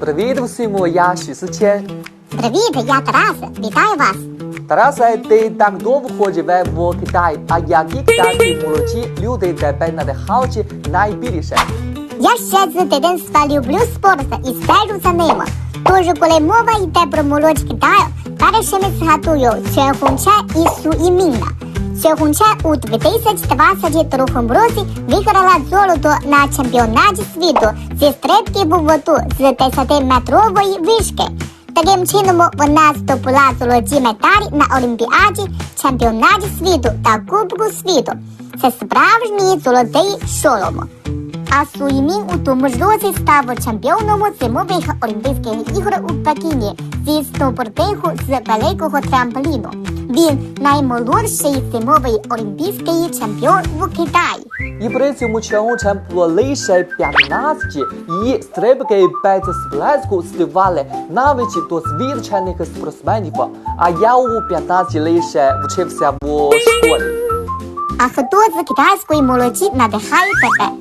Привіт всім, я Шісичен. Привіт, я Тарас. Вітаю вас. Тарасе, ти так довго живе в Китаї, а які китайські молоді люди тебе надихають найбільше? Я ще з дитинства люблю спорт і стежу за ним. Тож, коли мова йде про молодь Китаю, першими згадую Чен Хунче і Су Іміна. Хунче у 2022 році виграла золото на чемпіонаті світу зі стрибки в воду з 10-метрової вишки. Таким чином вона здобула золоті медалі на Олімпіаді, чемпіонаті світу та Кубку світу. Це справжній золотий шолом. А Суїмін у тому ж році став чемпіоном зимових Олімпійських ігор у Пекіні зі сноубордингу з великого трампліну. Він наймолодший зимовий олімпійський чемпіон в Китаї. І при цьому Ченгучен було лише 15 і стрибки без сплеску здивали навіть досвідчених спортсменів. А я у 15 лише вчився в школі. А хто з китайської молоді надихає тебе?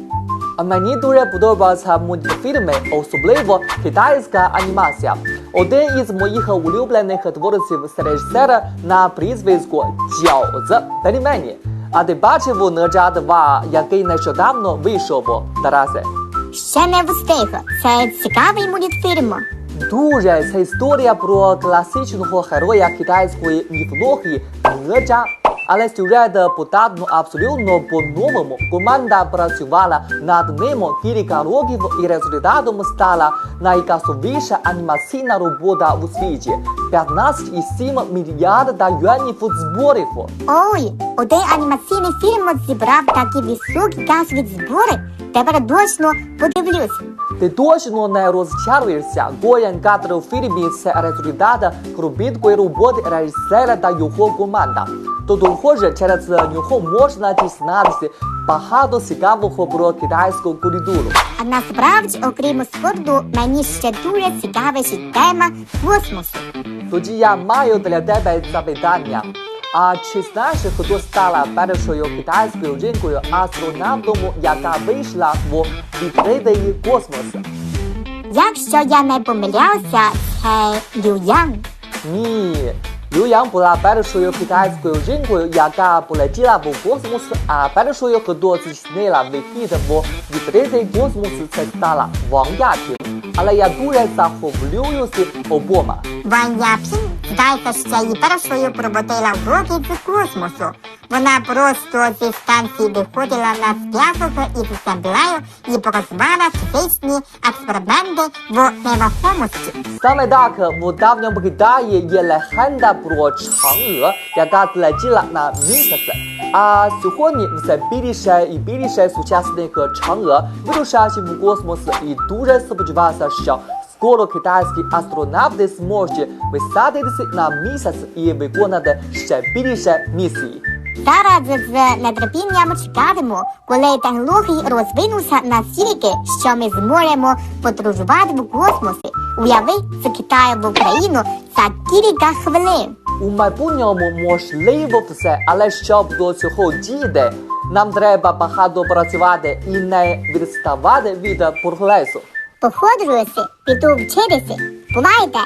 А мені дуже подобаються мультфільми, особливо китайська анімація. Один із моїх улюблених творців це режисер на прізвисько Джао з Пельмені. А ти бачив «Нежа 2», який нещодавно вийшов, Тарасе? Ще не встиг. Це цікавий мультфільм. Дуже це історія про класичного героя китайської міфології Нежа. Але сюжет подано абсолютно по-новому. Команда працювала над ним кілька років і результатом стала найкасовіша анімаційна робота у світі. 15,7 мільярда юанів зборів. Ой, один анімаційний фільм зібрав такі високі касові збори. Тепер точно подивлюсь. Ти точно не розчаруєшся. Кожен кадр у фільмі це результат кропіткої роботи режисера та його команда. То довго через нього можна дізнатися багато цікавого про китайську культуру. А насправді, окрім спорту, мені ще дуже цікавить тема космосу. Тоді я маю для тебе запитання. А чи знаєш, хто стала першою китайською жінкою астронавтом, яка вийшла в відкритий космос? Якщо я не помиляюся, це Люян. Ні. Лю Ян була першою китайською жінкою, яка полетіла в космос, а першою, хто здійснила вихід в відкритий космос, це стала Ван Ятін. Але я дуже захоплююся обома. Ван Япін, здається, ще й першою пробудила уроки з космосу. Вона просто зі станції виходила на зв'язок із землею і показувала фізичні експерименти в невагомості. Саме так в давньому Китаї є легенда про Чанг'е, яка злетіла на місяць. А сьогодні все більше і більше сучасних Чанг'е вирушають в космос і дуже сподіваюся, що скоро китайські астронавти зможуть висадитися на місяць і виконати ще більше місій. Зараз з нетерпінням чекатиму, коли технології розвинуться настільки, що ми зможемо подорожувати в космосі. Уяви з Китаю в Україну за кілька хвилин. У майбутньому можливо все, але щоб до цього дійти, нам треба багато працювати і не відставати від прогресу. Походжуюся, піду вчитися. Бувайте!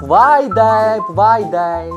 Бувай дай, бувай дай.